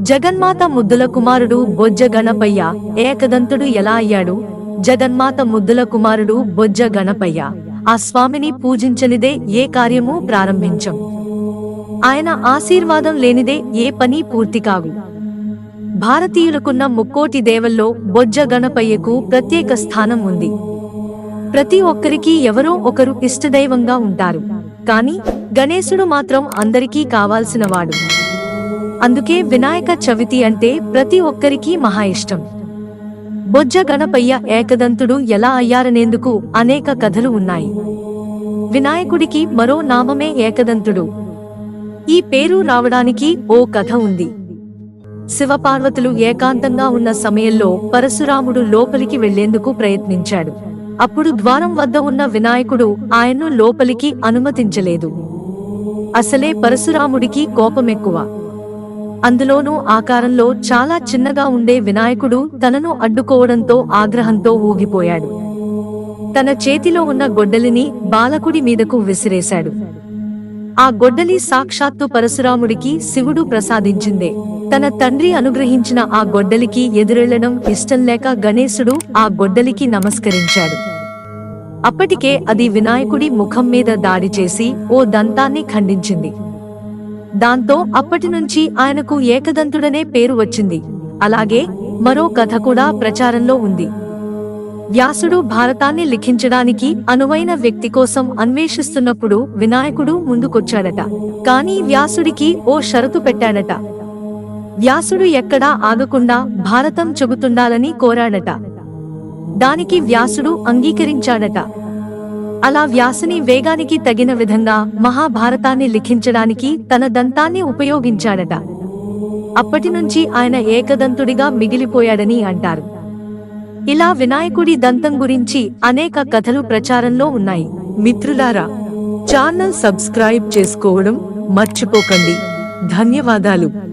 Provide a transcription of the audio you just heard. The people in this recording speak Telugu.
జగన్మాత ముద్దుల కుమారుడు బొజ్జ గణపయ్య ఏకదంతుడు ఎలా అయ్యాడు? జగన్మాత ముద్దుల కుమారుడు బొజ్జ గణపయ్య. ఆ స్వామిని పూజించనిదే ఏ కార్యమూ ప్రారంభించం. ఆయన ఆశీర్వాదం లేనిదే ఏ పని పూర్తి కాగు భారతీయులకున్న ముక్కోటి దేవల్లో బొజ్జ గణపయ్యకు ప్రత్యేక స్థానం ఉంది. ప్రతి ఒక్కరికి ఎవరో ఒకరు ఇష్టదైవంగా ఉంటారు. కాని గణేశుడు మాత్రం అందరికీ కావాల్సినవాడు. అందుకే వినాయక చవితి అంటే ప్రతి ఒక్కరికి మహా ఇష్టం. బొజ్జ గణపయ్య ఏకదంతుడు ఎలా అయ్యారనేందుకు అనేక కథలు ఉన్నాయి. వినాయకుడికి మరో నామమే ఏకదంతుడు. ఈ పేరు రావడానికి ఓ కథ ఉంది. శివపార్వతులు ఏకాంతంగా ఉన్న సమయంలో పరశురాముడు లోపలికి వెళ్ళేందుకు ప్రయత్నించాడు. అప్పుడు ద్వారం వద్ద ఉన్న వినాయకుడు ఆయన్ను లోపలికి అనుమతించలేదు. అసలే పరశురాముడికి కోపమెక్కువ. అందులోనూ ఆకారంలో చాలా చిన్నగా ఉండే వినాయకుడు తనను అడ్డుకోవడంతో ఆగ్రహంతో ఊగిపోయాడు. తన చేతిలో ఉన్న గొడ్డలిని బాలకుడి మీదకు విసిరేశాడు. ఆ గొడ్డలి సాక్షాత్తు పరశురాముడికి శివుడు ప్రసాదించిందే. తన తండ్రి అనుగ్రహించిన ఆ గొడ్డలికి ఎదురెళ్ళడం ఇష్టం లేక గణేశుడు ఆ గొడ్డలికి నమస్కరించాడు. అప్పటికే అది వినాయకుడి ముఖం మీద దాడి చేసి ఓ దంతాన్ని ఖండించింది. దాంతో అప్పటి నుంచి ఆయనకు ఏకదంతుడనే పేరు వచ్చింది. అలాగే మరో కథ కూడా ప్రచారంలో ఉంది. వ్యాసుడు భారతాన్ని లిఖించడానికి అనువైన వ్యక్తి కోసం అన్వేషిస్తున్నప్పుడు వినాయకుడు ముందుకొచ్చాడట. కానీ వ్యాసుడికి ఓ షరతు పెట్టాడట. వ్యాసుడు ఎక్కడా ఆగకుండా భారతం చెబుతుండాలని కోరాడట. దానికి వ్యాసుడు అంగీకరించాడట. అలా వ్యాసుని వేగానికి తగిన విధంగా మహాభారతాన్ని లిఖించడానికి తన దంతాన్ని ఉపయోగించాడట. అప్పటి నుంచి ఆయన ఏకదంతుడిగా మిగిలిపోయాడని అంటారు. ఇలా వినాయకుడి దంతం గురించి అనేక కథలు ప్రచారంలో ఉన్నాయి. మిత్రులారా ఛానల్ సబ్స్క్రైబ్ చేసుకోవడం మర్చిపోకండి. ధన్యవాదాలు.